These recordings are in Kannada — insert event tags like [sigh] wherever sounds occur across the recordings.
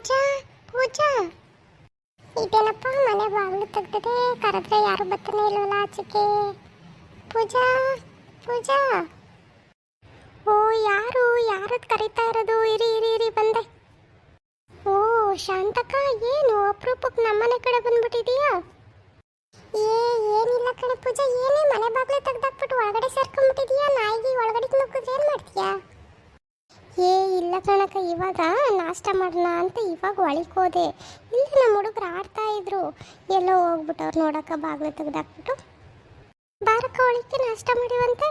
ಪೂಜಾ ಪೂಜಾ. ಇದೇನಪ್ಪ, ಮನೆ ಬಾಗಿಲು ತೆಗ್ದಿದೆ. ಕರೆದ್ರೆ ಯಾರು ಬರ್ತಾನೆ ಇಲ್ವಲ್ಲ ಆಚೆಗೆ. ಪೂಜಾ ಪೂಜಾ. ಓ, ಯಾರು, ಯಾರದ್ ಕರೀತಾ ಇರೋದು? ಇರಿ ಇರಿ ಇರಿ, ಬಂದೆ. ಓ, ಶಾಂತಕ್ಕ, ಏನು ಅಪರೂಪಕ್ಕೆ ನಮ್ಮನೆ ಕಡೆ ಬಂದ್ಬಿಟ್ಟಿದೀಯಾ? ಏ, ಏನಿಲ್ಲ ಕಣೆ ಪೂಜಾ, ಏನೇ ಮನೆ ಬಾಗಿಲು ತೆಗ್ದಾಕ್ಬಿಟ್ಟು ಒಳಗಡೆ ಸೇರ್ಕೊಂಡ್ಬಿಟ್ಟಿದೀಯಾ? ನಾಯಿಗೆ ಒಳಗಡೆ ನುಗ್ಗಿದ್ರೆ ಏನು ಮಾಡ್ತೀಯಾ? ಏ, ಇಲ್ಲ ಕಣಕ ಇವಾಗ ನಾಷ್ಟ ಮಾಡೋಣ ಅಂತ ಇವಾಗ ಒಳಿಕೋದೆ ಇಲ್ಲ ನಮ್ಮ ಹುಡುಗರು ಆಡ್ತಾ ಇದ್ರು. ಎಲ್ಲೋ ಹೋಗ್ಬಿಟ್ಟು ಅವ್ರು ನೋಡಕ್ಕ ಬಾಗಿಲು ತೆಗ್ದಾಕ್ಬಿಟ್ಟು, ಬಾರಕ್ಕ ಒಳಿಕೆ ನಾಷ್ಟ ಮಾಡಿವಂತೆ?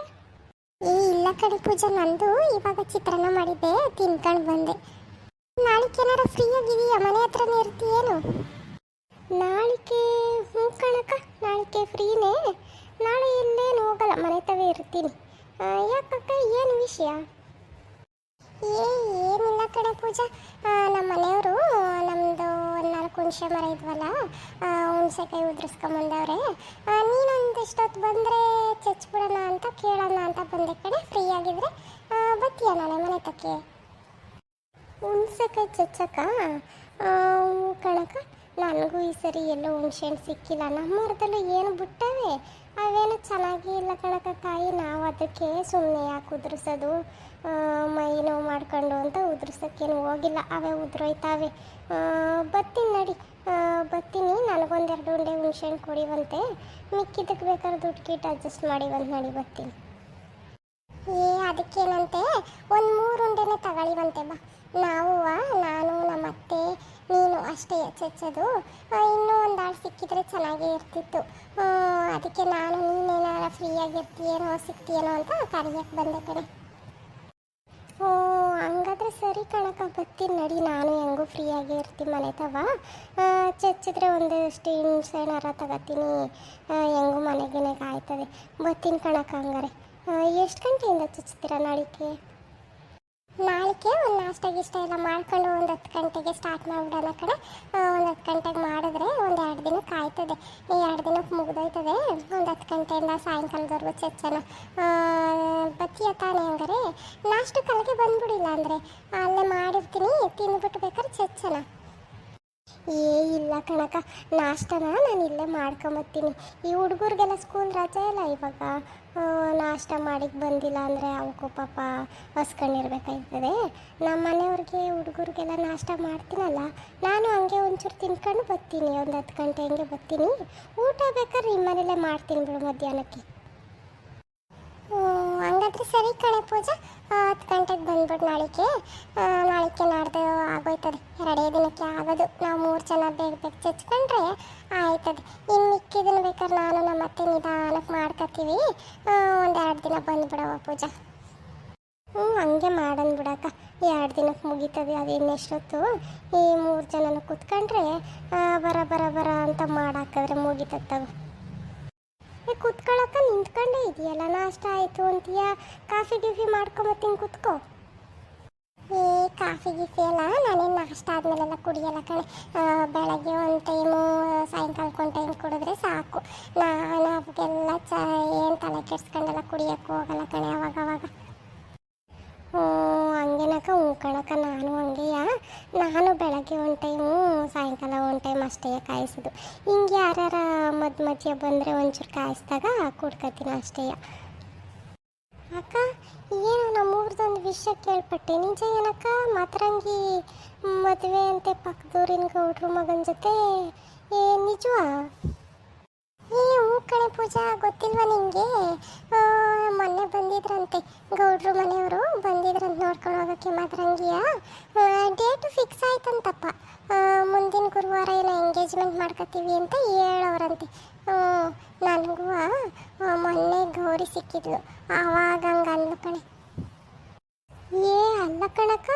ಏ, ಇಲ್ಲ ಕಡೆ ಪೂಜೆ, ನಂದು ಇವಾಗ ಚಿತ್ರಾನ್ನ ಮಾಡಿದ್ದೆ, ತಿನ್ಕೊಂಡು ಬಂದೆ. ನಾಳೆಗೆ ಏನಾರ ಫ್ರೀ ಆಗಿದೆಯಾ? ಮನೆ ಹತ್ರನೇ ಇರ್ತೀಯೇನು ನಾಳಿಕೆ ಹ್ಞೂ ಕಣಕ ನಾಳಿಕೆ ಫ್ರೀನೇ ನಾಳೆ ಇಲ್ಲೇನು ಹೋಗಲ್ಲ ಮನೆ ತವೇ ಇರ್ತೀನಿ ಆ, ಯಾಕಕ್ಕ ಏನು ವಿಷಯ ಏ ಏನಿಲ್ಲ ಕಡೆ ಪೂಜಾ ಆ, ನಮ್ಮ ಮನೆಯವರು ನಮ್ಮದು ಹುಣಸೆ ಮರ ಇದ್ವಲ್ಲ ಹುಣ್ಸೆ ಹುಣ್ಸೆಕಾಯಿ ಉದ್ರಿಸ್ಕೊಂಬಂದವ್ರೆ ನೀನೊಂದಿಷ್ಟೊತ್ತು ಬಂದರೆ ಚಚ್ಬಿಡೋಣ ಅಂತ, ಕೇಳೋಣ ಅಂತ ಬಂದೆ ಕಡೆ ಫ್ರೀ ಆಗಿದ್ರೆ ಬತ್ತೀಯ ನಾಳೆ ಮನೆ ತಕ್ಕೆ? ಹುಣ್ಸೆಕಾಯಿ ಚಚ್ಚಕ್ಕ ಕಣಕ ನನಗೂ ಈ ಸರಿ ಎಲ್ಲೋ ಹುಣ್ಸೆ ಹಣ್ಣು ಸಿಕ್ಕಿಲ್ಲ, ನಮ್ಮ ಮರದಲ್ಲೂ ಏನು ಬಿಟ್ಟವೆ? ಅವೇನು ಚೆನ್ನಾಗಿ ಇಲ್ಲ ಕಣಕ ಕಾಯಿ ನಾವು ಅದಕ್ಕೆ ಸುಮ್ಮನೆ ಯಾಕೆ ಉದುರಿಸೋದು? ಮೈ ನೋವು ಮಾಡ್ಕೊಂಡು ಅಂತ ಉದುರ್ಸೋಕ್ಕೇನು ಹೋಗಿಲ್ಲ. ಅವೇ ಉದುರೋಯ್ತಾವೆ. ಬತ್ತೀನಿ ನಡಿ. ಆ, ಬರ್ತೀನಿ ನನಗೊಂದೆರಡು ಉಂಡೆ ಹುಣ್ಸೆ ಹಣ್ಣು ಕೊಡಿವಂತೆ. ಮಿಕ್ಕಿದ್ದಕ್ಕೆ ಬೇಕಾದ್ರೆ ದುಡ್ಡು ಕಿಟ್ ಅಡ್ಜಸ್ಟ್ ಮಾಡಿವಂತ ನಡಿ ಬರ್ತೀನಿ ಏ ಅದಕ್ಕೇನಂತೆ? ಒಂದು ಮೂರು ಉಂಡೆನೆ ತಗೊಳ್ಳಿವಂತೆ ಬಾ. ನಾವು ನಾನು ನಮ್ಮ ಅತ್ತೆ ನೀನು ಅಷ್ಟೇ ಚಚ್ಚೋದು ಇನ್ನೂ ಒಂದು ಆಳು ಸಿಕ್ಕಿದ್ರೆ ಚೆನ್ನಾಗೇ ಇರ್ತಿತ್ತು. ಅದಕ್ಕೆ ನಾನು ನೀನೇನಾರ ಫ್ರೀಯಾಗಿರ್ತೀಯೇನೋ ಸಿಗ್ತೀಯೇನೋ ಅಂತ ಕರೆಯಕ್ಕೆ ಬಂದೆ ಕಡೆ ಓ, ಹಂಗಾದ್ರೆ ಸರಿ ಕಣಕ ಬರ್ತೀನಿ ನಡಿ. ನಾನು ಹೆಂಗೂ ಫ್ರೀಯಾಗಿ ಇರ್ತೀನಿ ಮನೆ ತವ. ಚಚ್ಚಿದ್ರೆ ಒಂದಷ್ಟು ಹಿಂಸೆನಾರ ತಗೋತೀನಿ. ಹೆಂಗೂ ಮನೆಗೆ ಆಯ್ತದೆ. ಬರ್ತೀನಿ ಕಣಕ ಹಂಗಾರೆ. ಎಷ್ಟು ಗಂಟೆಯಿಂದ ಚಚ್ತೀರಾ ನಾಳಿಕೆ ನಾಳಿಕೆ ಒಂದು ನಾಷ್ಟ ಇಷ್ಟ ಎಲ್ಲ ಮಾಡ್ಕೊಂಡು ಒಂದು ಹತ್ತು ಗಂಟೆಗೆ ಸ್ಟಾರ್ಟ್ ಮಾಡಿಬಿಡೋಣ ಕಡೆ. ಒಂದು ಹತ್ತು ಗಂಟೆಗೆ ಮಾಡಿದ್ರೆ ಒಂದು ಎರಡು ದಿನಕ್ಕೆ ಆಯ್ತದೆ ಈ ಎರಡು ದಿನಕ್ಕೆ ಮುಗ್ದೋಯ್ತದೆ. ಒಂದು ಹತ್ತು ಗಂಟೆಯಿಂದ ಸಾಯಂಕಾಲದವರೆಗೂ ಚಚ್ಚನ ಬತ್ತಿಯ ತಾನೆ ಹಂಗಾರೆ. ನಾಷ್ಟಕ್ಕೆ ಅಲ್ಲಿಗೆ ಬಂದ್ಬಿಡಿಲ್ಲ ಅಂದರೆ. ಅಲ್ಲೇ ಮಾಡಿರ್ತೀನಿ ತಿಂದ್ಬಿಟ್ಟು ಬೇಕಾದ್ರೆ ಚಚ್ಚನ ಏ, ಇಲ್ಲ ಕಣಕ ನಾಷ್ಟನ ನಾನು ಇಲ್ಲೇ ಮಾಡ್ಕೊಂಬತ್ತೀನಿ. ಈ ಹುಡುಗರಿಗೆಲ್ಲ ಸ್ಕೂಲ್ ರಜೆ ಇಲ್ಲ ಇವಾಗ? ನಾಷ್ಟ ಮಾಡಿಕ್ ಬಂದಿಲ್ಲ ಅಂದರೆ ಅವಕ್ಕೂ ಪಾಪ ಹಸ್ಕೊಂಡಿರ್ಬೇಕಾಯ್ತದೆ ನಮ್ಮ ಮನೆಯವ್ರಿಗೆ, ಹುಡುಗರಿಗೆಲ್ಲ ನಾಷ್ಟ ಮಾಡ್ತೀನಲ್ಲ, ನಾನು ಹಂಗೆ ಒಂಚೂರು ತಿನ್ಕೊಂಡು ಬರ್ತೀನಿ ಒಂದು ಹತ್ತು ಗಂಟೆ ಹಂಗೆ ಬರ್ತೀನಿ ಊಟ ಬೇಕಾದ್ರೆ ನಿಮ್ಮ ಮನೇಲೇ ಮಾಡ್ತೀನಿ ಬಿಡು ಮಧ್ಯಾಹ್ನಕ್ಕೆ. ಹಂಗಾದ್ರೆ ಸರಿ ಕಣೆ ಪೂಜಾ. ಹತ್ತು ಗಂಟೆಗೆ ಬಂದ್ಬಿಟ್ಟು ನಾಳೆಗೆ ನಾಳೆಗೆ ನಾಡ್ದು ಆಗೋಯ್ತದೆ. ಎರಡೇ ದಿನಕ್ಕೆ ಆಗೋದು. ನಾವು ಮೂರು ಜನ ಬೇಗ ಬೇಗ ಚಚ್ಕೊಂಡ್ರೆ ಆಯ್ತದೆ. ಇನ್ನು ಮಿಕ್ಕಿದನ್ನು ಬೇಕಾದ್ರೆ ನಾನು ನಮ್ಮ ಅತ್ತೆ ನಿಧಾನಕ್ಕೆ ಮಾಡ್ಕೊತೀವಿ ಒಂದೆರಡು ದಿನ ಬಂದ್ಬಿಡವ ಪೂಜಾ. ಹ್ಞೂ, ಹಂಗೆ ಮಾಡೋಣ ಬಿಡಕ್ಕ. ಎರಡು ದಿನಕ್ಕೆ ಮುಗೀತದೆ ಅದು ಇನ್ನೆಷ್ಟೊತ್ತು. ಈ ಮೂರು ಜನನ ಕೂತ್ಕೊಂಡ್ರೆ ಬರ ಬರ ಬರ ಅಂತ ಮಾಡಾಕಿದ್ರೆ ಮುಗೀತದೆ ಕುತ್ಕೊಳಕ ನಿಂತ್ಕೊಂಡೇ ಇದೆಯಲ್ಲ, ನಾಷ್ಟ ಆಯಿತು ಅಂತೀಯ? ಕಾಫಿ, ಗಿಫಿ ಮಾಡ್ಕೊಂಬತ್ತೀನಿ, ಕುತ್ಕೋ. ಏ, ಕಾಫಿ, ಗಿಫಿ ಎಲ್ಲ ನಾನೇನು ನಾಷ್ಟ ಆದಮೇಲೆಲ್ಲ ಕುಡಿಯಲ್ಲ ಕಣೆ. ಬೆಳಗ್ಗೆ ಒಂದು ಟೈಮು ಸಾಯಂಕಾಲಕ್ಕೆ ಒಂದು ಟೈಮ್ ಕುಡಿದ್ರೆ ಸಾಕು. ನಾನು ಅವಕ್ಕೆಲ್ಲ ಚ, ಏನು ತಲೆ ಕೆಡ್ಸ್ಕೊಂಡೆಲ್ಲ ಕುಡಿಯೋಕ್ಕೆ ಹೋಗಲ್ಲ ಕಣೆ ಅವಾಗ ಅವಾಗ ಹ್ಞೂ ಹಂಗೇನಕ ಹ್ಞೂ ಕಣಕ ನಾನು ಹಂಗೆಯ? ನಾನು ಬೆಳಗ್ಗೆ ಒಂದು ಟೈಮು ಸಾಯಂಕಾಲ ಒಂದು ಟೈಮ್ ಅಷ್ಟೇ ಕಾಯಿಸೋದು ಹಿಂಗೆ ಯಾರ್ಯಾರ ಮಧ್ಯ ಮಧ್ಯ ಬಂದರೆ ಒಂಚೂರು ಕಾಯಿಸಿದಾಗ ಕುಡ್ಕೊತೀನಿ ಅಷ್ಟೇ. ಅಕ್ಕ, ಏನು ನಮ್ಮೂರ್ದೊಂದು ವಿಷಯ ಕೇಳ್ಪಟ್ಟೆ. ನಿಜ ಏನಕ್ಕ, ಮಾತ್ರಂಗಿ ಮದುವೆ ಅಂತೆ ಪಕ್ಕದೂರಿನ ಗೌಡ್ರು ಮಗನ ಜೊತೆ? ಏ, ನಿಜವಾ? ಏ ಹೂ ಕಣೆ ಪೂಜಾ, ಗೊತ್ತಿಲ್ವಾ ನಿಂಗೆ? ಮೊನ್ನೆ ಬಂದಿದ್ರಂತೆ. ಗೌಡ್ರು ಮನೆಯವರು ಬಂದಿದ್ರಂತೆ ನೋಡ್ಕೊಂಡು ಹೋಗೋಕ್ಕೆ ಮಾತ್ರಂಗಿಯ? Date fix ಆಯ್ತಂತಪ್ಪ. ಮುಂದಿನ ಗುರುವಾರ ಏನೋ ಎಂಗೇಜ್ಮೆಂಟ್ ಮಾಡ್ಕೋತೀವಿ ಅಂತ ಹೇಳೋರಂತೆ. ನನಗೂ ಮೊನ್ನೆ ಗೌರಿ ಸಿಕ್ಕಿದ್ಲು. ಆವಾಗ ಹಂಗೆ ಅಂದ್ಲು ಕಣೆ. ಏ, ಅಲ್ಲ ಕಣಕ್ಕ,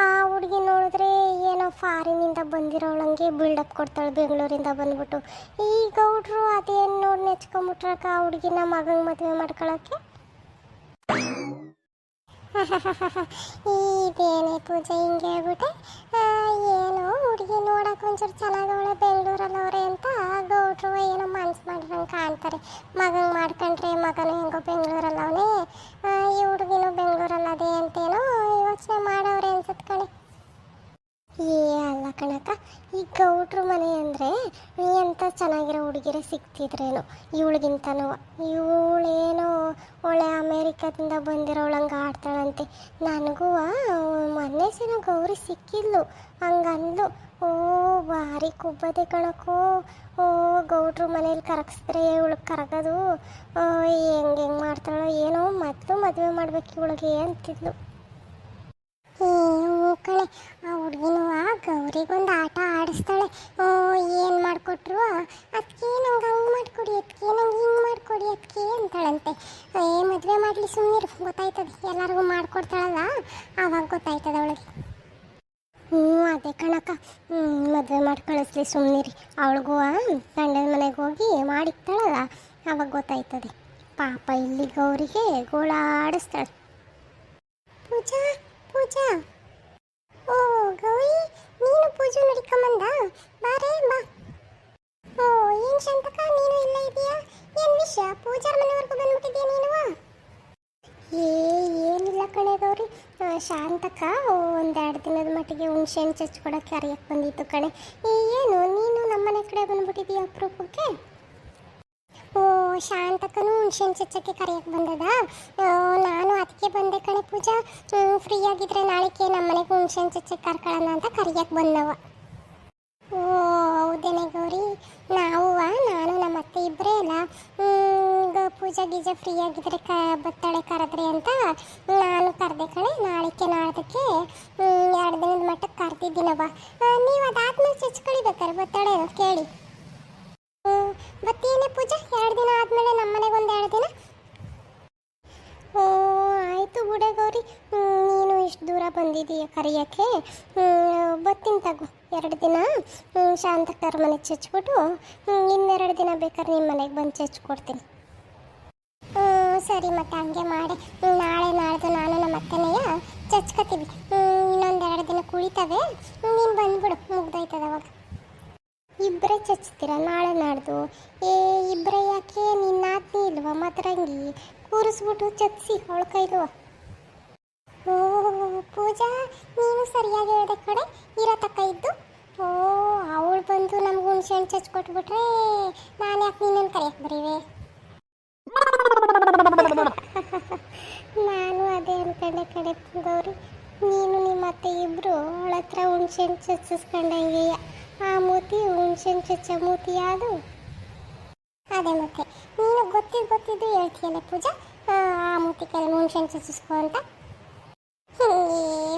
ಆ ಹುಡುಗಿ ನೋಡಿದ್ರೆ ಏನೋ ಫಾರಿನಿಂದ ಬಂದಿರೋಳಂಗೆ ಬಿಲ್ಡಪ್ ಕೊಡ್ತಾಳೆ ಬೆಂಗಳೂರಿಂದ ಬಂದ್ಬಿಟ್ಟು. ಈ ಗೌಡ್ರು ಅದೇನು ನೋಡಿ ನೆಚ್ಕೊಂಬಿಟ್ರಕ್ಕ ಆ ಹುಡುಗಿನ ಮಗಂಗೆ ಮದುವೆ ಮಾಡ್ಕೊಳಕ್ಕೆ? [laughs] ಇದೇನೇ ಪೂಜೆ ಹಿಂಗೆ ಆಗ್ಬಿಟ್ಟೆ ಏನೋ ಹುಡುಗಿ ನೋಡಕ್ಕೆ ಒಂಚೂರು ಚೆನ್ನಾಗವಳೆ ಬೆಂಗಳೂರಲ್ಲವ್ರೆ ಅಂತ ಗೌಡ್ರು ಏನೋ ಮನ್ಸು ಮಾಡಿರಂಗೆ ಕಾಣ್ತಾರೆ. ಮಗಂಗೆ ಮಾಡ್ಕೊಂಡ್ರೆ ಮಗನು ಹೆಂಗೋ ಬೆಂಗಳೂರಲ್ಲವನೇ. ಈ ಹುಡುಗಿನೂ ಬೆಂಗಳೂರಲ್ಲಿ ಅಂತೇನೋ ಯೋಚನೆ ಮಾಡೋರೆ ಅನ್ಸುತ್ತೆ ಕಣೆ. ಏ, ಅಲ್ಲ ಕಣಕ ಈ ಗೌಡ್ರ ಮನೆ ಅಂದರೆ ಎಂಥ ಚೆನ್ನಾಗಿರೋ ಹುಡುಗಿರೇ ಸಿಗ್ತಿದ್ರೇನೋ? ಇವಳಿಗಿಂತನೂ? ಇವಳೇನೋ ಒಳ್ಳೆ ಅಮೇರಿಕಾದಿಂದ ಬಂದಿರೋಳಂಗೆ ಆಡ್ತಾಳಂತೆ. ನನಗೂ ಮೊನ್ನೆ ಸಲ ಗೌರಿ ಸಿಕ್ಕಿದ್ಲು, ಹಂಗಂದ್ಲು. ಓ, ಭಾರಿ ಕುಬ್ಬದೆ ಕಣಕೋ ಓ, ಗೌಡ್ರು ಮನೇಲಿ ಕರಗಿಸಿದ್ರೆ ಇವಳಿಗೆ ಕರಗೋದು. ಹೆಂಗೆ ಹೆಂಗೆ ಮಾಡ್ತಾಳೋ ಏನೋ ಮತ್ತು ಮದುವೆ ಮಾಡ್ಬೇಕು ಇವಳಿಗೆ ಅಂತಿದ್ಲು. ಹ್ಞೂ ಕಣೆ ಆ ಹುಡುಗಿನೂ ಗೌರಿಗೊಂದು ಆಟ ಆಡಿಸ್ತಾಳೆ. ಓ, ಏನು ಮಾಡಿಕೊಟ್ರು? ಅದಕ್ಕೆ ನಂಗೆ ಹಂಗೆ ಮಾಡಿಕೊಡಿ ಅದಕ್ಕೆ ನಂಗೆ ಹಿಂಗೆ ಮಾಡಿಕೊಡಿ ಅದಕ್ಕೆ ಅಂತಾಳಂತೆ. ಏ, ಮದುವೆ ಮಾಡಲಿ ಸುಮ್ಮನಿರು ಗೊತ್ತಾಯ್ತದೆ, ಎಲ್ಲರಿಗೂ ಮಾಡಿಕೊಡ್ತಾಳಲ್ಲ ಆವಾಗ ಗೊತ್ತಾಯ್ತದ ಅವಳಿಗೆ. ಹ್ಞೂ, ಅದೇ ಕಣಕ್ಕ. ಮದುವೆ ಮಾಡಿ ಕಳಿಸ್ಲಿ ಸುಮ್ಮನಿರಿ ಅವಳಿಗೂ ಗಂಡನ ಮನೆಗೆ ಹೋಗಿ ಮಾಡಿಕ್ತಾಳಲ್ಲ ಆವಾಗ ಗೊತ್ತಾಯ್ತದೆ. ಪಾಪ ಇಲ್ಲಿ ಗೌರಿಗೆ ಗೋಳಾಡಿಸ್ತಾಳೆ ಪೂಜಾ ಪೂಜಾ. ಆ, ಶಾಂತಕ ಒಂದೆರಡು ದಿನದ ಮಟ್ಟಿಗೆ ಹುಣ್ಸೆಹಣ್ಣು ಚಚ್ಕೊಡೋಕ್ಕೆ ಅರಿಯಕ್ಕೆ ಬಂದಿತ್ತು ಕಣೆ. ಏನು ನೀನು ನಮ್ಮನೆ ಕಡೆ ಬಂದ್ಬಿಟ್ಟಿದೀಯ ಅಪರೂಪಕ್ಕೆ? ಓ ಶಾಂತಕನು ಹುಣ್ಸೆಹಣ್ಣು ಚಚ್ಚಕ್ಕೆ ಕರೆಯಕ್ಕೆ ಬಂದದ? ನಾನು ಅದಕ್ಕೆ ಬಂದೆ ಕಣೆ ಪೂಜಾ. ಫ್ರೀ ಆಗಿದ್ರೆ ನಾಳೆಗೆ ನಮ್ಮ ಮನೆಗೆ ಹುಣ್ಸೆನ್ ಚಚ್ಚಕ್ಕೆ ಕರ್ಕೊಳ್ಳೋಣ ಅಂತ ಕರೆಯಕ್ಕೆ ಬಂದವ. ಓ ಹೌದೇನೆ ಗೌರಿ? ನಾವು ನಾನು ನಮ್ಮ ಅತ್ತೆ ಇಬ್ಬರೇ ಅಲ್ಲ. ಪೂಜಾ ಗೀಜಾ ಫ್ರೀ ಆಗಿದ್ರೆ ಕ ಬತ್ತಾಳೆ ಕರೆದ್ರಿ ಅಂತ ನಾನು ಕರೆದೆ ಕಣೆ. ನಾಳೆಕ್ಕೆ ನಾಳ್ದಕ್ಕೆ ಎರಡು ದಿನದ ಮಟ್ಟಕ್ಕೆ ಕರೆದಿದ್ದೀನವ ನೀವು ಅದಾದ್ಮೇಲೆ ಚಚ್ಕೊಳಿಬೇಕಾರೆ ಬತ್ತಾಳೆ ಕೇಳಿ. ಹ್ಮ್, ಬತ್ತೀನೇ ಪೂಜಾ ಎರಡು ದಿನ ಆದಮೇಲೆ ನಮ್ಮ ಮನೆಗೆ ಒಂದು ಎರಡು ದಿನ ಆಯಿತು ಗೌರಿ ನೀನು ಇಷ್ಟು ದೂರ ಬಂದಿದ್ದೀಯ ಕರೆಯೋಕ್ಕೆ? ಬತ್ತೀನಿ ತಗೋ ಎರಡು ದಿನ. ಹ್ಮ್, ಶಾಂತಕ್ಕರ ಮನೆಗೆ ಚಚ್ಬಿಟ್ಟು ಇನ್ನೆರಡು ದಿನ ಬೇಕಾದ್ರೆ ನಿಮ್ಮ ಮನೆಗೆ ಬಂದು ಚಚ್ಕೊಡ್ತೀನಿ. ಸರಿ ಮತ್ತೆ ಹಂಗೆ ಮಾಡಿ. ನಾಳೆ ನಾಳ್ದು ನಾನು ನಮ್ಮ ಅತ್ತನೆಯ ಚಚ್ಕೋತೀವಿ. ಇನ್ನೊಂದೆರಡು ದಿನ ಕುಳಿತವೆ. ನೀನು ಬಂದ್ಬಿಡು ಮುಗ್ದೋಯ್ತದ ಅವಾಗ. ಇಬ್ಬರೇ ಚಚ್ತೀರ ನಾಳೆ ನಾಡ್ದು ಏ ಇಬ್ಬರೇ ಯಾಕೆ ಆತ್ಮಿ ಇಲ್ವಾ ಮದ್ರಂಗಿ ಕೂರಿಸ್ಬಿಟ್ಟು ಚಚ್ಸಿ ಅವಳ ಓ, ಪೂಜಾ, ನೀನು ಸರಿಯಾಗಿ ಹೇಳಿದೆ ಕಡೆ ಇರೋ ಇದ್ದು. ಓ, ಅವಳು ಬಂದು ನಮ್ಗೆ ಹುಣ್ಸೆ ಹಣ್ಣು ಚಚ್ಕೊಟ್ಬಿಟ್ರೆ ನಾನು ಯಾಕೆ ನಿನ್ನನ್ನು ಕರೆಯಕ್ಕೆ ಬರೀವೆ? [laughs] ನಾನು ಅದೇ ಅನ್ಕೊಂಡೆ ಕಡೆ ಗೌರಿ. ನೀನು ನಿಮ್ಮ ಅತ್ತೆ ಇಬ್ಬರು ಅವಳ ಹತ್ರ ಹುಣ್ಸೆ ಹಣ್ಣು ಚಚ್ಚಿಸ್ಕೊಂಡಂಗೆಯ. ಆ ಮೂತಿ ಹುಣ್ಸೆ ಹಣ್ಣು ಚಚ್ಚ ಮೂತಿ ಯಾವುದು ಅದೇ ಮತ್ತೆ. ಗೊತ್ತಿದ್ದು ಗೊತ್ತಿದ್ದು ಹೇಳ್ತೀಯಲ್ಲ ಪೂಜಾ? ಆ ಮೂತಿ ಕೈ ಮುಂಚೆ ಚಚ್ಚಿಸ್ಕೊ ಅಂತ.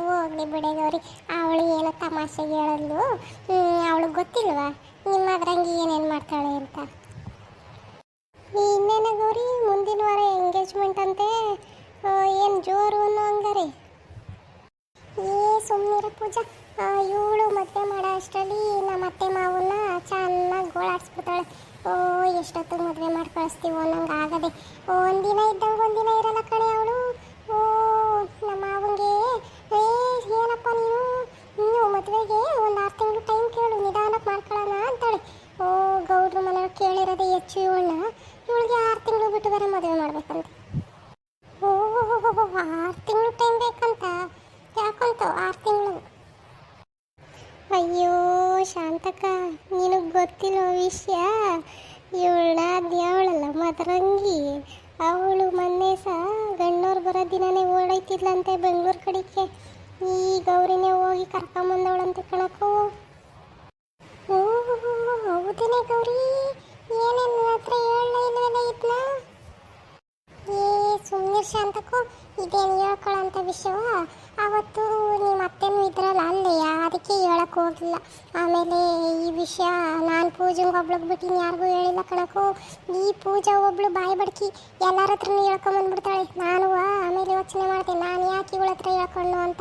ಹೋಗ್ಲಿ ಬಿಡೆ ಗೌರಿ. ಅವಳು ಏನೋ ತಮಾಷೆ ಹೇಳಲ್ಲು ಅವಳಿಗೆ ಗೊತ್ತಿಲ್ವಾ? ನಿಮ್ಮ ಅದ್ರಂಗೆ ಏನೇನು ಮಾಡ್ತಾಳೆ ಅಂತ. ಇನ್ನೇನ ಗೌರಿ, ಮುಂದಿನ ವಾರ ಎಂಗೇಜ್ಮೆಂಟ್ ಅಂತೆ. ಏನು ಜೋರು ಅನ್ನೋ ಹಂಗಾರೆ. ಏ ಸುಮ್ಮನಿರ ಪೂಜಾ. ಇವಳು ಮದುವೆ ಮಾಡೋ ಅಷ್ಟರಲ್ಲಿ ನಮ್ಮ ಅತ್ತೆ ಮಾವನ್ನ ಚೆನ್ನಾಗಿ ಗೋಳಾಡ್ಸ್ಬಿಡ್ತಾಳೆ. ಓ ಎಷ್ಟೊತ್ತಿಗೆ ಮದುವೆ ಮಾಡಿ ಕಳಿಸ್ತೀವೋ ನಂಗೆ ಆಗದೆ. ಒಂದಿನ ಇದ್ದಂಗೆ ಒಂದಿನ ಇರಲ್ಲ ಕಣೆ. ಶಾಂತಕ ನಿನಗೆ ಗೊತ್ತಿರೋ ವಿಷಯ? ಇವಳನ್ನ ಅದ್ಯಾವಳಲ್ಲ ಮದರಂಗಿ. ಅವಳು ಮೊನ್ನೆ ಸಹ ಗಣ್ಣವ್ರು ಬರೋ ದಿನನೇ ಓಡೈತಿದ್ಲಂತೆ ಬೆಂಗಳೂರು ಕಡೆಗೆ. ಈ ಗೌರಿನೇ ಹೋಗಿ ಕರ್ಕೊಂಬಂದವಳಂತೆ ಕಣಕ್ಕೋ. ಹೌದೇನೆ ಗೌರಿ? ಏನೇನು ಹತ್ರ ಹೇಳಲೇ ಇಲ್ವಲ್ಲ ಇದನ್ನ ಏ ಸುಮ್ಮನೆ ಶಾಂತಕ್ಕೂ. ಇದೇನು ಹೇಳ್ಕೊಳ್ಳೋಂಥ ವಿಷಯವ? ಅವತ್ತು ನಿಮ್ಮ ಅತ್ತೆನೂ ಇದ್ರಲ್ಲ ಅಲ್ಲೆಯ ಅದಕ್ಕೆ ಹೇಳಕ್ಕೆ ಹೋಗಿಲ್ಲ. ಆಮೇಲೆ ಈ ವಿಷಯ, ನಾನು ಪೂಜೆಗೆ ಒಬ್ಳಿಗೆ ಬಿಟ್ಟಿನಿ, ಯಾರಿಗೂ ಹೇಳಿಲ್ಲ ಕಣಕ್ಕೂ. ಈ ಪೂಜಾ ಒಬ್ಳು ಬಾಯಿ ಬಡ್ಕಿ ಎಲ್ಲರ ಹತ್ರನೂ ಹೇಳ್ಕೊಂಬಂದ್ಬಿಡ್ತಾಳೆ ನಾನು ಆಮೇಲೆ ಯೋಚನೆ ಮಾಡ್ತೀನಿ ನಾನು ಯಾಕೆ ಇವಳ ಹತ್ರ ಹೇಳ್ಕೊಂಡು ಅಂತ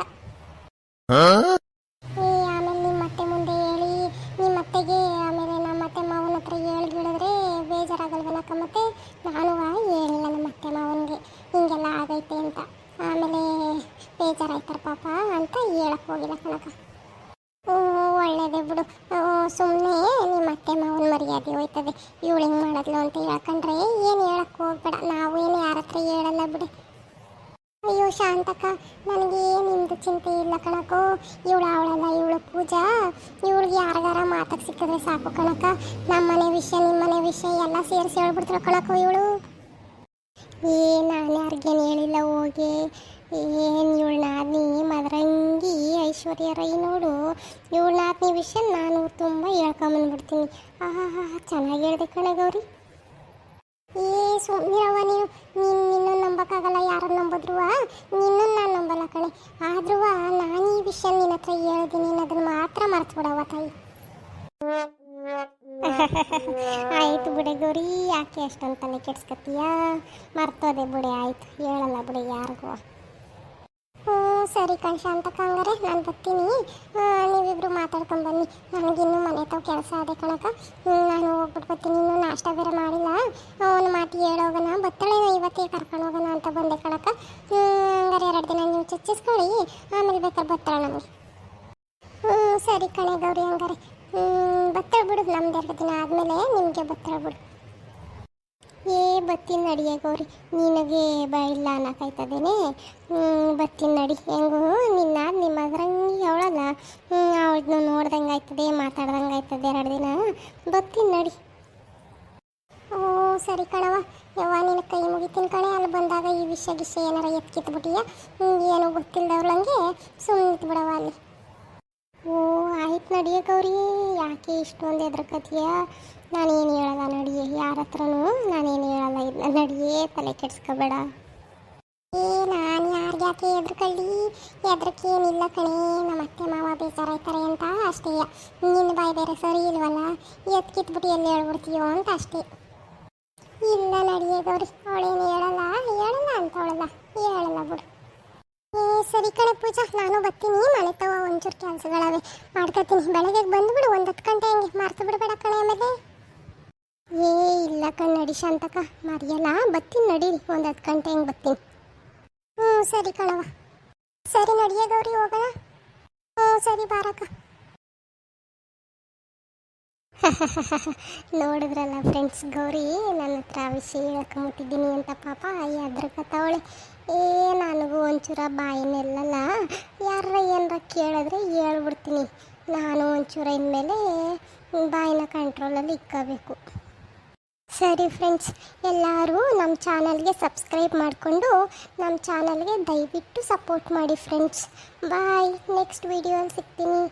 ಏ ಆಮೇಲೆ ನಿಮ್ಮ ಅತ್ತೆ ಮುಂದೆ ಹೇಳಿ ನಿಮ್ಮ ಅತ್ತೆಗೆ ಆಮೇಲೆ ನಮ್ಮ ಅತ್ತೆ ಮಾವನ ಹತ್ರ ಹೇಳ್ಬಿಡಿದ್ರೆ ಬೇಜಾರಾಗಲ್ವನಕ್ಕ ಮತ್ತೆ ನಾನು ಹೇಳಿಲ್ಲ ನಮ್ಮ ಅತ್ತೆ ಮಾವನಿಗೆ ಹಿಂಗೆಲ್ಲ ಆಗೈತೆ ಅಂತ ಆಮೇಲೆ ಬೇಜಾರಾಯ್ತಾರ ಪಾಪ ಅಂತ ಹೇಳಕ್ ಹೋಗಿಲ್ಲ ಕಣಕ ಹ್ಞೂ ಒಳ್ಳೇದೇ ಬಿಡು ಸುಮ್ಮನೆ ನಿಮ್ಮ ಅತ್ತೆ ಮಾವನ ಮರ್ಯಾದೆ ಹೋಯ್ತದೆ ಇವಳು ಹಿಂಗೆ ಮಾಡಿದ್ಲು ಅಂತ ಹೇಳ್ಕೊಂಡ್ರೆ ಏನು ಹೇಳಕ್ ಹೋಗ್ಬೇಡ ನಾವು ಏನು ಯಾರ ಹತ್ರ ಹೇಳಲ್ಲ ಬಿಡಿ ಅಯ್ಯೋ ಶಾಂತಕ್ಕ ನನಗೆ ನಿಮ್ದು ಚಿಂತೆ ಇಲ್ಲ ಕಣಕೋ ಇವಳು ಅವಳಲ್ಲ ಇವಳು ಪೂಜಾ. ಇವಳಿಗೆ ಯಾರಿಗಾರ ಮಾತಕ್ಕೆ ಸಿಕ್ಕಿದ್ರೆ ಸಾಕು ಕಣಕ ನಮ್ಮ ಮನೆ ವಿಷಯ ನಿಮ್ಮನೆ ವಿಷಯ ಎಲ್ಲ ಸೇರಿಸಿ ಹೇಳ್ಬಿಡ್ತಾಳೆ ಕಣಕ ಇವಳು? ಏ, ನಾನು ಯಾರಿಗೇನು ಹೇಳಿಲ್ಲ ಹೋಗಿ. ಏನು ಇವಳು ನಾದ್ನಿ, ಮದರಂಗಿ ಐಶ್ವರ್ಯ ರೈ ನೋಡು. ಇವಳು ನಾದ್ನಿ ವಿಷಯ ನಾನು ತುಂಬ ಹೇಳ್ಕೊಂಬಂದ್ಬಿಡ್ತೀನಿ ಆಹಾ ಚೆನ್ನಾಗಿ ಹೇಳಿದೆ ಕಣಗೌರಿ ಏ ಸುಮ್ಮನಿರವ ನೀವು. ನೀನು ನಂಬಕ್ಕಾಗಲ್ಲ ಯಾರು ನಂಬಿದ್ರು ನಿನ್ನನ್ನು ನಾನು ನಂಬಲ್ಲ ಕಣೆ. ಆದ್ರೂ ನಾನು ಈ ವಿಷಯ ನಿನ್ನ ಹತ್ರ ಹೇಳ್ತೀನಿ ಅದನ್ನು ಮಾತ್ರ ಮರ್ತು ಬಿಡವ ತಾಯಿ. [laughs] ಆಯ್ತು ಬಿಡೆ ಗೌರಿ, ಯಾಕೆ ಅಷ್ಟೊಂದು ತಲೆ ಕೆಡ್ಸ್ಕತ್ತೀಯ? ಮರ್ತೋದೆ ಬಿಡೆ, ಆಯ್ತು. ಹೇಳಲ್ಲ ಬಿಡೆ ಯಾರಿಗೂ. ಸರಿ ಕಣ್ಶ ಶಾಂತಕ್ಕ ಹಂಗಾರೆ ನಾನು ಬರ್ತೀನಿ. ನೀವಿಬ್ರು ಮಾತಾಡ್ಕೊಂಡು ಬನ್ನಿ. ನನಗಿನ್ನೂ ಮನೆ ತಾವು ಕೆಲಸ ಅದೇ ಕಣಕ ನಾನು ಹೋಗ್ಬಿಟ್ಟು ಬರ್ತೀನಿ. ಇನ್ನೂ ನಾಷ್ಟ ಬೇರೆ ಮಾಡಿಲ್ಲ. ಅವನ ಮಾತು ಹೇಳೋಗೋಣ ಬತ್ತಳೆ ಇವತ್ತೇ ಕರ್ಕೊಂಡು ಹೋಗೋಣ ಅಂತ ಬಂದೆ ಕಣಕ ಹಂಗಾರೆ ಎರಡು ದಿನ ನೀವು ಚರ್ಚಿಸ್ಕೊಳ್ಳಿ ಆಮೇಲೆ ಬೇಕಾದ್ರೆ ಬತ್ತಳೆ ನಮಗೆ. ಹ್ಞೂ ಸರಿ ಕಣೆ ಗೌರಿ ಹಂಗಾರೆ. ಬತ್ತಾಳೆ ಬಿಡು ನಮ್ದು ಎರಡು ದಿನ ಆದಮೇಲೆ ನಿಮಗೆ ಬತ್ತಳೆ ಬಿಡು. ಏ, ಬತ್ತೀನಿ ನಡಿಯ ಗೌರಿ ನಿನಗೆ ಇಲ್ಲ ಅನ್ನಕಾಯ್ತದೇನೆ. ಬತ್ತೀನಿ ನಡಿ. ಹೆಂಗು, ನಿನ್ನ ನಿಮ್ಮ ಅದ್ರಂಗೆ ಅವಳಲ್ಲ. ಅವಳನ್ನ ನೋಡ್ದಂಗೆ ಆಯ್ತದೆ, ಮಾತಾಡ್ದಂಗೆ ಆಯ್ತದೆ ಎರಡು ದಿನ. ಬತ್ತೀನಿ ನಡಿ. ಓ, ಸರಿ ಕಣವ ಯವ್ವ, ನಿನ್ನ ಕೈ ಮುಗಿತೀನಿ ಕಣೆ. ಅಲ್ಲಿ ಬಂದಾಗ ಈ ವಿಷಯ ಗಿಷಯ ಏನಾರ ಎತ್ಕಿತ್ಬಿಟ್ಟಿಯ? ಏನೋ ಗೊತ್ತಿಲ್ಲದವ್ಳಂಗೆ ಸುಮ್ಮನೆ ಬಿಡವ ಅಲ್ಲಿ. ಓ, ಆಯ್ತು ನಡಿಯ ಗೌರಿ. ಯಾಕೆ ಇಷ್ಟೊಂದು ಎದ್ರಕತಿಯ ನಾನೇನು ಹೇಳಲ್ಲ ನಡಿಯ ಹತ್ರನೂ ನಾನೇನು ಹೇಳಲ್ಲ ಇದನ್ನ ನಡಿಯೇ ತಲೆ ಕೆಡ್ಸ್ಕೋಬೇಡ. ಏ, ನಾನು ಯಾರಿಗೆ ಯಾಕೆ ಎದ್ರುಕೊಳ್ಳಿ ಎದ್ರಕ್ಕೇನಿಲ್ಲ ಕಣೆ, ನಮ್ಮ ಅತ್ತೆ ಮಾವ ಬೇಜಾರಾಯ್ತಾರೆ ಅಂತ ಅಷ್ಟೇ. ನಿನ್ನ ಬಾಯಿ ಬೇರೆ ಸರಿ ಇಲ್ವಲ್ಲ? ಎತ್ಕಿತ್ಬಿಟ್ಟು ಎಲ್ಲಿ ಹೇಳ್ಬಿಡ್ತೀಯೋ ಅಂತ ಅಷ್ಟೇ. ಇಲ್ಲ ನಡಿಯೇ ಗೌರಿ, ಅವಳೇನು ಹೇಳಲ್ಲ ಹೇಳಲ್ಲ ಅಂತ ಅವಳಲ್ಲ, ಹೇಳಲ್ಲ ಬಿಡು. ಏ, ಸರಿ ಕಣೆ ಪೂಜಾ, ನಾನು ಬರ್ತೀನಿ, ಮನೆ ತವ ಒಂಚೂರು ಕೆಲಸಗಳವೆ. ಮಾಡ್ಕೊತೀನಿ ಬೆಳಗ್ಗೆ ಬಂದುಬಿಡು, ಒಂದು ಹತ್ತು ಗಂಟೆ ಹಂಗೆ ಮರ್ತು ಬಿಡಬೇಡ ಕಣೆ ಆಮೇಲೆ. ಏ, ಇಲ್ಲ ಕಣ್, ನಡಿ ಶಾಂತಕ ಮರಿಯಲ್ಲ ಬರ್ತೀನಿ ನಡಿ. ಒಂದು ಹತ್ತು ಗಂಟೆ ಹಂಗೆ ಬರ್ತೀನಿ. ಹ್ಞೂ ಸರಿ ಕಣವ ಸರಿ ನಡಿಯೋದವ್ರಿ ಹೋಗೋಣ. ಹ್ಞೂ ಸರಿ, ಬಾರಕ್ಕ. [laughs] ನೋಡಿದ್ರಲ್ಲ ಫ್ರೆಂಡ್ಸ್ ಗೌರಿ, ನನ್ನ ಹತ್ರ ವಿಷಯ ಹೇಳ್ಕೊಂಬಿಟ್ಟಿದ್ದೀನಿ ಅಂತ ಪಾಪ ಎದ್ರಕತ್ತವಳೆ ಏ, ನನಗೂ ಒಂಚೂರ ಬಾಯಿನೆಲ್ಲಲ್ಲ ಯಾರ ಏನಾರ ಕೇಳಿದ್ರೆ ಹೇಳ್ಬಿಡ್ತೀನಿ. ನಾನು ಒಂಚೂರ ಇನ್ಮೇಲೆ ಬಾಯಿನ ಕಂಟ್ರೋಲಲ್ಲಿ ಇಕ್ಕಬೇಕು. ಸರಿ ಫ್ರೆಂಡ್ಸ್ ಎಲ್ಲರೂ ನಮ್ಮ ಚಾನಲ್ಗೆ ಸಬ್ಸ್ಕ್ರೈಬ್ ಮಾಡಿಕೊಂಡು ನಮ್ಮ ಚಾನಲ್ಗೆ ದಯವಿಟ್ಟು ಸಪೋರ್ಟ್ ಮಾಡಿ ಫ್ರೆಂಡ್ಸ್ ಬಾಯ್ ನೆಕ್ಸ್ಟ್ ವೀಡಿಯೋಲ್ಲಿ ಸಿಗ್ತೀನಿ.